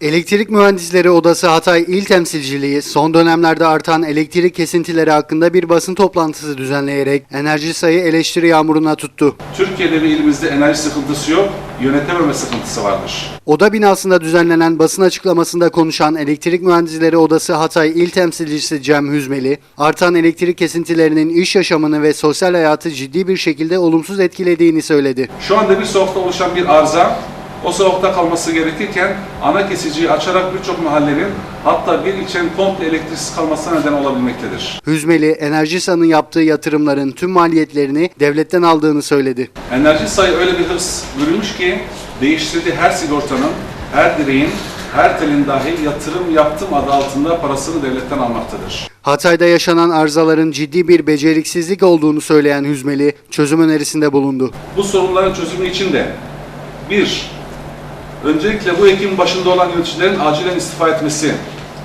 Elektrik Mühendisleri Odası Hatay İl Temsilciliği son dönemlerde artan elektrik kesintileri hakkında bir basın toplantısı düzenleyerek enerji sayı eleştiri yağmuruna tuttu. Türkiye'de ve ilimizde enerji sıkıntısı yok, yönetememe sıkıntısı vardır. Oda binasında düzenlenen basın açıklamasında konuşan Elektrik Mühendisleri Odası Hatay İl Temsilcisi Cem Hüzmeli, artan elektrik kesintilerinin iş yaşamını ve sosyal hayatı ciddi bir şekilde olumsuz etkilediğini söyledi. Şu anda bir soğukta oluşan bir arıza, o soğukta kalması gerekirken ana kesiciyi açarak birçok mahallenin hatta bir ilçenin komple elektriksiz kalmasına neden olabilmektedir. Hüzmeli, Enerjisa'nın yaptığı yatırımların tüm maliyetlerini devletten aldığını söyledi. Enerji sayı öyle bir hırs bürünmüş ki değiştirdiği her sigortanın, her direğin, her telin dahi yatırım yaptım adı altında parasını devletten almaktadır. Hatay'da yaşanan arızaların ciddi bir beceriksizlik olduğunu söyleyen Hüzmeli, çözüm önerisinde bulundu. Bu sorunların çözümü için de bir, öncelikle bu ekimin başında olan yöneticilerin acilen istifa etmesi.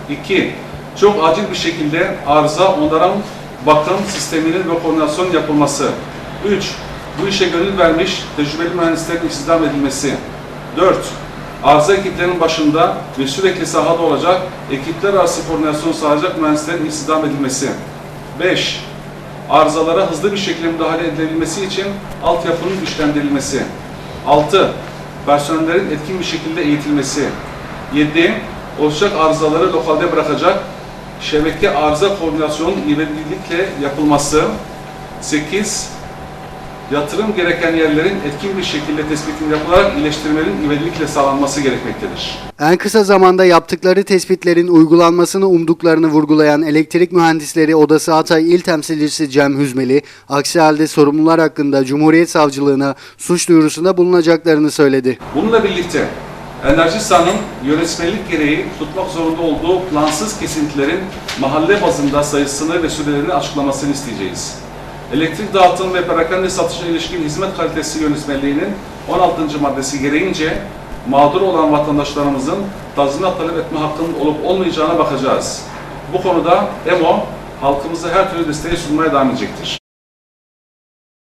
İki, çok acil bir şekilde arıza onarım bakım sisteminin ve koordinasyon yapılması. Üç, bu işe gönül vermiş tecrübeli mühendislerin istihdam edilmesi. Dört, arıza ekiplerinin başında ve sürekli sahada olacak ekipler arası koordinasyon sağlayacak mühendislerin istihdam edilmesi. Beş, arızalara hızlı bir şekilde müdahale edilebilmesi için altyapının güçlendirilmesi. 6. Personellerin etkin bir şekilde eğitilmesi. 7. Oluşacak arızaları lokalde bırakacak şebeke arıza koordinasyonun ivedilikle yapılması. 8. Yatırım gereken yerlerin etkin bir şekilde tespitinin yapılarak iyileştirmenin ivedilikle sağlanması gerekmektedir. En kısa zamanda yaptıkları tespitlerin uygulanmasını umduklarını vurgulayan Elektrik Mühendisleri Odası Hatay İl Temsilcisi Cem Hüzmeli, aksi halde sorumlular hakkında Cumhuriyet Savcılığına suç duyurusunda bulunacaklarını söyledi. Bununla birlikte Enerji Sahan'ın yönetmenlik gereği tutmak zorunda olduğu plansız kesintilerin mahalle bazında sayısını ve sürelerini açıklamasını isteyeceğiz. Elektrik dağıtım ve perakende satışa ilişkin hizmet kalitesi yönetmeliğinin 16. maddesi gereğince mağdur olan vatandaşlarımızın tazminat talep etme hakkının olup olmayacağına bakacağız. Bu konuda EMO halkımıza her türlü desteği sunmaya devam edecektir.